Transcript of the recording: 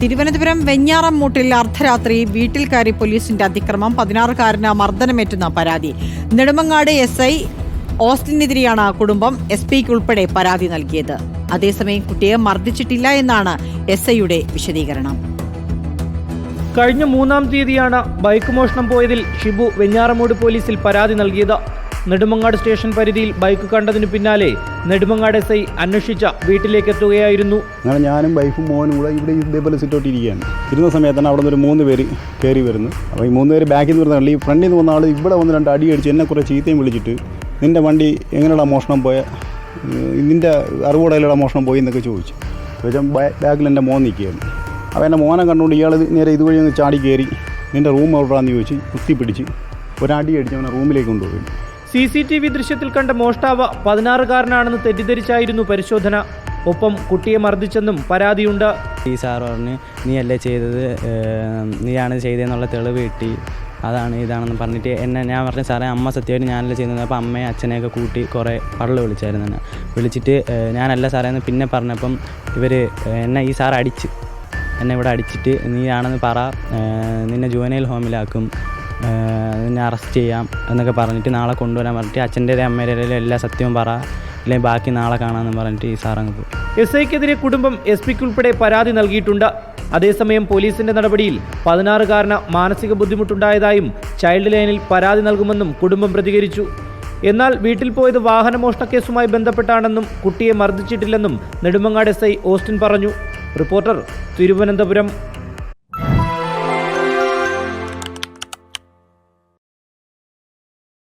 തിരുവനന്തപുരം വെഞ്ഞാറമ്മൂട്ടിൽ അർദ്ധരാത്രി വീട്ടിൽ കയറി പോലീസിന്റെ അതിക്രമം. പതിനാറുകാരന് മർദ്ദനമേറ്റുന്ന പരാതി. നെടുമങ്ങാട് എസ് ഐ ഓസ്റ്റിനെതിരെയാണ് കുടുംബം എസ് പിക്ക് ഉൾപ്പെടെ പരാതി നൽകിയത്. അതേസമയം കുട്ടിയെ മർദ്ദിച്ചിട്ടില്ല എന്നാണ് എസ് ഐയുടെ വിശദീകരണം. കഴിഞ്ഞ മൂന്നാം തീയതിയാണ് ബൈക്ക് മോഷണം പോയതിൽ ഷിബു വെഞ്ഞാറമൂട് പോലീസിൽ പരാതി നൽകിയത്. നെടുമങ്ങാട് സ്റ്റേഷൻ പരിധിയിൽ ബൈക്ക് കണ്ടതിനു പിന്നാലെ നെടുമങ്ങാട് എസ് ഐ അന്വേഷിച്ച വീട്ടിലേക്ക് എത്തുകയായിരുന്നു ഞാനും വൈഫും മോനും കൂടെ ഇവിടെ ഇതേപോലെ സിറ്റോട്ട് ഇരിക്കുകയാണ് ഇരുന്ന സമയത്താണ് അവിടെ നിന്ന് ഒരു മൂന്ന് പേര് കയറി വരുന്നു. അപ്പോൾ ഈ മൂന്ന് പേര് ബാക്കിൽ നിന്ന് വരുന്ന ഈ ഫ്രണ്ടിൽ നിന്ന് വന്ന ആൾ ഇവിടെ വന്ന് രണ്ട് അടി അടിച്ച് എന്നെ കുറേ ചീത്തയും വിളിച്ചിട്ട് നിന്റെ വണ്ടി എങ്ങനെയുള്ള മോഷണം പോയ നിന്റെ അറിവോടെയുള്ള മോഷണം പോയി എന്നൊക്കെ ചോദിച്ചു. ചോദിച്ചാൽ ബാക്കിൽ എന്റെ മോൻ നിൽക്കുകയാണ്. അപ്പോൾ എന്റെ മോനെ കണ്ടുകൊണ്ട് ഇയാൾ നേരെ ഇതുവഴി ഒന്ന് ചാടി കയറി നിന്റെ റൂം എവിടെയാണെന്ന് ചോദിച്ച് കുത്തിപ്പിടിച്ച് ഒരടി അടിച്ച് അവനെ റൂമിലേക്ക് കൊണ്ടുപോയി. സി സി ടി വി ദൃശ്യത്തിൽ കണ്ട മോഷ്ടാവ് പതിനാറുകാരനാണെന്ന് തെറ്റിദ്ധരിച്ചായിരുന്നു പരിശോധന. ഒപ്പം കുട്ടിയെ മർദ്ദിച്ചെന്നും പരാതിയുണ്ട്. ഈ സാർ പറഞ്ഞ് നീ അല്ലേ ചെയ്തത് നീയാണ് ചെയ്തതെന്നുള്ള തെളിവ് കിട്ടി. അതാണ് ഇതാണെന്ന് പറഞ്ഞിട്ട് എന്നെ ഞാൻ പറഞ്ഞു സാറേ അമ്മ സത്യമായിട്ട് ഞാനല്ല ചെയ്യുന്നത് അപ്പോൾ അമ്മയും അച്ഛനെയൊക്കെ കൂട്ടി കുറേ പള്ളി വിളിച്ചായിരുന്നു എന്നെ. വിളിച്ചിട്ട് ഞാനല്ല സാറേ എന്ന് പിന്നെ പറഞ്ഞപ്പം ഇവർ എന്നെ ഈ സാർ അടിച്ച്. എന്നെ ഇവിടെ അടിച്ചിട്ട് നീയാണെന്ന് പറ. നിന്നെ ജുവനൈൽ ഹോമിലാക്കും. നിന്നെ അറസ്റ്റ് ചെയ്യാം എന്നൊക്കെ പറഞ്ഞിട്ട് നാളെ കൊണ്ടുവരാൻ പറഞ്ഞിട്ട് അച്ഛന്റെ അമ്മേന്റെയും എല്ലാ സത്യവും പറ. അല്ലെങ്കിൽ ബാക്കി നാളെ കാണാമെന്ന് പറഞ്ഞിട്ട് ഈ സാറങ്ങ് എസ് ഐക്കെതിരെ കുടുംബം എസ് പിക്ക് ഉൾപ്പെടെ പരാതി നൽകിയിട്ടുണ്ട്. അതേസമയം പോലീസിന്റെ നടപടിയിൽ പതിനാറുകാരന് മാനസിക ബുദ്ധിമുട്ടുണ്ടായതായും ചൈൽഡ് ലൈനിൽ പരാതി നൽകുമെന്നും കുടുംബം പ്രതികരിച്ചു. എന്നാൽ വീട്ടിൽ പോയത് വാഹനമോഷണ കേസുമായി ബന്ധപ്പെട്ടാണെന്നും കുട്ടിയെ മർദ്ദിച്ചിട്ടില്ലെന്നും നെടുമങ്ങാട് എസ് ഐ ഓസ്റ്റിൻ പറഞ്ഞു. റിപ്പോർട്ടർ തിരുവനന്തപുരം.